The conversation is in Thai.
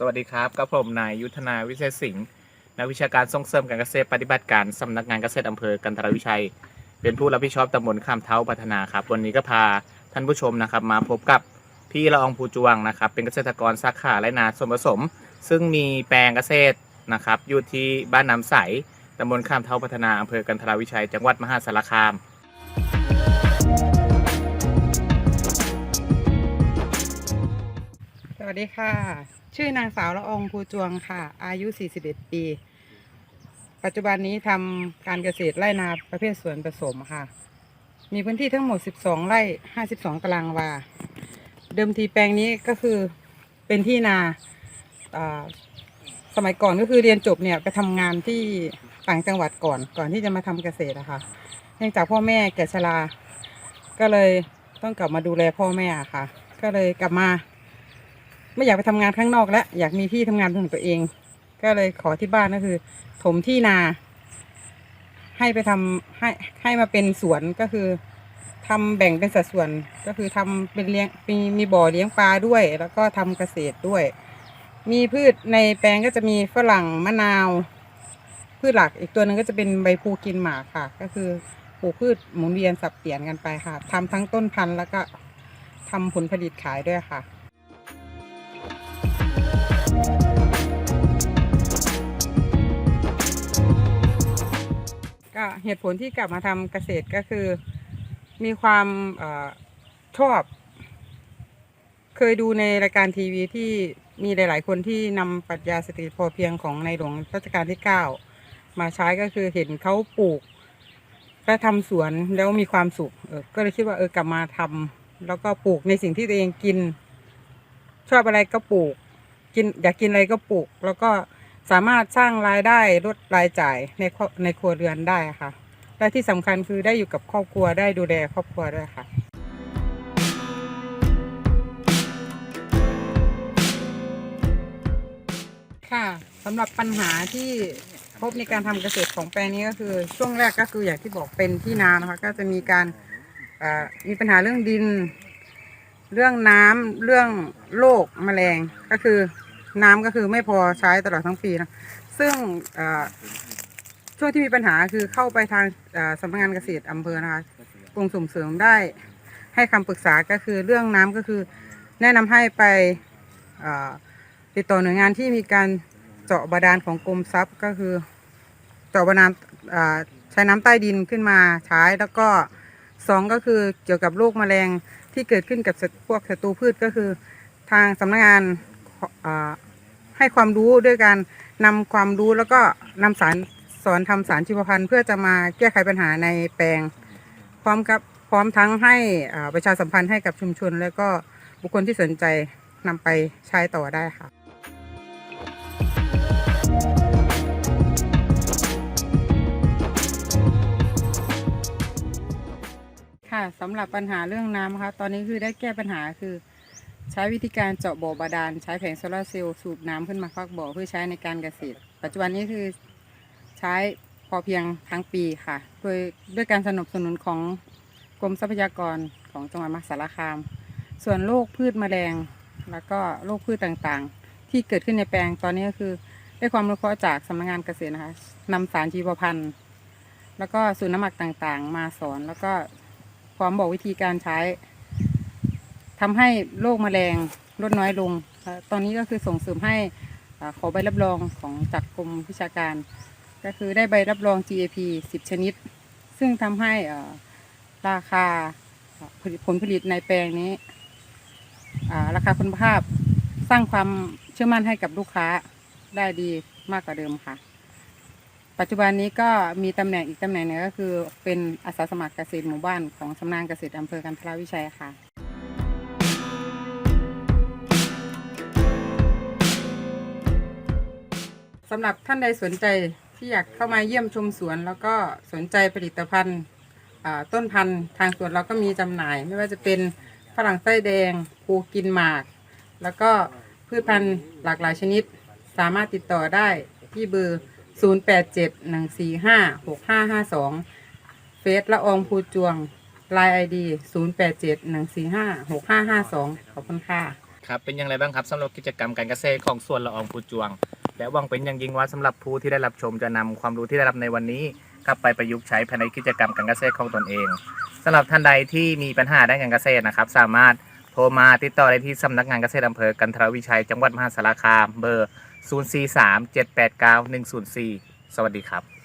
สวัสดีครับกับผมนายยุทธนาวิเศษสิงห์นักวิชาการส่งเสริมการเกษตรปฏิบัติการสำนักงานเกษตรอำเภอกันทรวิชัย เป็นผู้รับผิดชอบตำบลข้ามเท้าพัฒนาครับ วันนี้ก็พาท่านผู้ชมนะครับ มาพบกับพี่ละอองภูจวงนะครับ เป็นเกษตรกรสาขาและนาส่วนผสม ซึ่งมีแปลงเกษตรนะครับอยู่ที่บ้านน้ำใสตำบลข้ามเท้าพัฒนาอำเภอกันทรวิชัย จังหวัดมหาสารคามสวัสดีค่ะ ชื่อนางสาวละอองภูจวงค่ะ อายุ 41 ปี ปัจจุบันนี้ทำการเกษตรไร่นาประเภทสวนผสมค่ะ มีพื้นที่ทั้งหมด 12 ไร่ 52 ตารางวา เดิมทีแปลงนี้ก็คือเป็นที่นา สมัยก่อนก็คือเรียนจบเนี่ยไปทำงานที่ต่างจังหวัดก่อนก่อนที่จะมาทำเกษตรอะค่ะเนื่องจากพ่อแม่แก่ชรา ก็เลยต้องกลับมาดูแลพ่อแม่ค่ะ ก็เลยกลับมา ไม่อยากไปทำงานข้างนอกแล้วอยากมีที่ทำงานของตัวเอง ก็เลยขอที่บ้านก็คือ ถมที่นา ให้ไปทำให้ให้มาเป็นสวนก็คือทำแบ่งเป็นสัดส่วนก็คือทำเป็นเลี้ยงมีมีบ่อเลี้ยงปลาด้วย แล้วก็ทำเกษตรด้วย มีพืชในแปลงก็จะมีฝรั่งมะนาวพืชหลักอีกตัวหนึ่งก็จะเป็นใบพูกินหมากค่ะ ก็คือปลูกพืชหมุนเวียนสับเปลี่ยนกันไปค่ะทำทั้งต้นพันธุ์แล้วก็ทำผลผลิตขายด้วยค่ะ ก็เหตุผลที่กลับมาทำเกษตรก็คือ มีความอชอบ เคยดูในรายการทีวีที่มีหลาย ๆ คนที่นำปรัชญาเศรษฐกิจพอเพียงของในหลวงรัชกาลที่ 9 มาใช้ก็คือเห็นเขาปลูกและทำสวนแล้วมีความสุขก็เลยคิดว่าเออกลับมาทำแล้วก็ปลูกในสิ่งที่ตัวเองกิน ชอบอะไรก็ปลูก กินอยากกินอะไรก็ปลูก แล้วก็ สามารถสร้างรายได้ลดรายจ่ายในในครัวเรือนได้ค่ะ และที่สำคัญคือได้อยู่กับครอบครัวได้ดูแลครอบครัวด้วยค่ะค่ะสำหรับปัญหาที่พบในการทำเกษตรของแปลงนี้ก็คือ ช่วงแรกก็คืออย่างที่บอกเป็นที่นานะคะ ก็จะมีการมีปัญหาเรื่องดิน เรื่องน้ำเรื่องโรคแมลงก็คือ น้ำก็คือไม่พอใช้ตลอดทั้งปีนะ ซึ่งเอ่อช่วงที่มีปัญหาคือเข้าไปทางเอ่อสำนักงานเกษตรอำเภอนะคะกรมส่งเสริมได้ให้คำปรึกษาก็คือเรื่องน้ำก็คือ แนะนำให้ไปเอ่อติดต่อหน่วยงานที่มีการเจาะบาดาลของกรมทรัพย์ก็คือ เจาะบาดาลอ่าใช้น้ำใต้ดินขึ้นมาใช้แล้วก็สองก็คือเกี่ยวกับโรคแมลงที่เกิดขึ้นกับศัตรูพวกศัตรูพืชก็คือ ทางสำนักงาน ให้ความรู้ด้วยการนำความรู้แล้วก็นำสารสอนทำสารชีวพันธุ์เพื่อจะมาแก้ไขปัญหาในแปลง พร้อมกับพร้อมทั้งให้ประชาสัมพันธ์ให้กับชุมชน แล้วก็บุคคลที่สนใจนำไปใช้ต่อได้ค่ะค่ะสำหรับปัญหาเรื่องน้ำนะคะตอนนี้คือได้แก้ปัญหาคือ ใช้วิธีการเจาะบ่อบาดาลใช้แผงโซลาร์เซลล์สูบน้ำขึ้นมาฟักบ่อเพื่อใช้ในการเกษตร ปัจจุบันนี้คือใช้พอเพียงทั้งปีค่ะ โดยด้วยการสนับสนุนของกรมทรัพยากรของจังหวัดมหาสารคาม ส่วนโรคพืชแมลง แล้วก็โรคพืชต่างๆ ที่เกิดขึ้นในแปลงตอนนี้ก็คือได้ความรู้เคราะห์จากสำนักงานเกษตรนะคะนำสารชีวพันธุ์ แล้วก็สูตรน้ำหมักต่างๆ มาสอนแล้วก็พร้อมบอกวิธีการใช้ ทำให้โรคแมลงลดน้อยลงเอ่อตอนนี้ก็คือส่งเสริมให้อ่าขอใบรับรองของจากกรมวิชาการ ก็คือได้ใบรับรอง GAP 10 ชนิด ซึ่งทำให้เอ่อราคาอ่าผลิตผลผลิตในแปลงนี้อ่าราคาคุณภาพสร้างความเชื่อมั่นให้กับลูกค้าได้ดีมากกว่าเดิมค่ะ ปัจจุบันนี้ก็มีตำแหน่งอีกตำแหน่งหนึงก็คือเป็นอาสาสมัครเกษตรหมู่บ้านของสำนักงานเกษตรอำเภอกันทราวิชัยค่ะ สำหรับท่านใดสนใจที่อยากเข้ามาเยี่ยมชมสวน แล้วก็สนใจผลิตภัณฑ์อ่าต้นพันธุ์ทางสวนเราก็มีจำหน่าย ไม่ว่าจะเป็นฝรั่งไส้แดงปูกินหมาก แล้วก็พืชพันธุ์หลากหลายชนิด สามารถติดต่อได้ที่เบอร์ 0871456552 เฟซละอองภูจวงไลน์ไอดี0871456552 ขอบคุณค่ะ ครับเป็นอย่างไรบ้างครับสำหรับกิจกรรมการเกษตรของสวนละอองปูจวง และหวังเป็นอย่างยิ่งว่าสำหรับผู้ที่ได้รับชมจะนำความรู้ที่ได้รับในวันนี้ กลับไปประยุกต์ใช้ภายในกิจกรรมการเกษตรของตนเองสำหรับท่านใดที่มีปัญหาด้านการเกษตรนะครับ สามารถโทรมาติดต่อได้ที่สำนักงานเกษตรอำเภอกันทรวิชัยจังหวัดมหาสารคามเบอร์ 043 789 104 สวัสดีครับ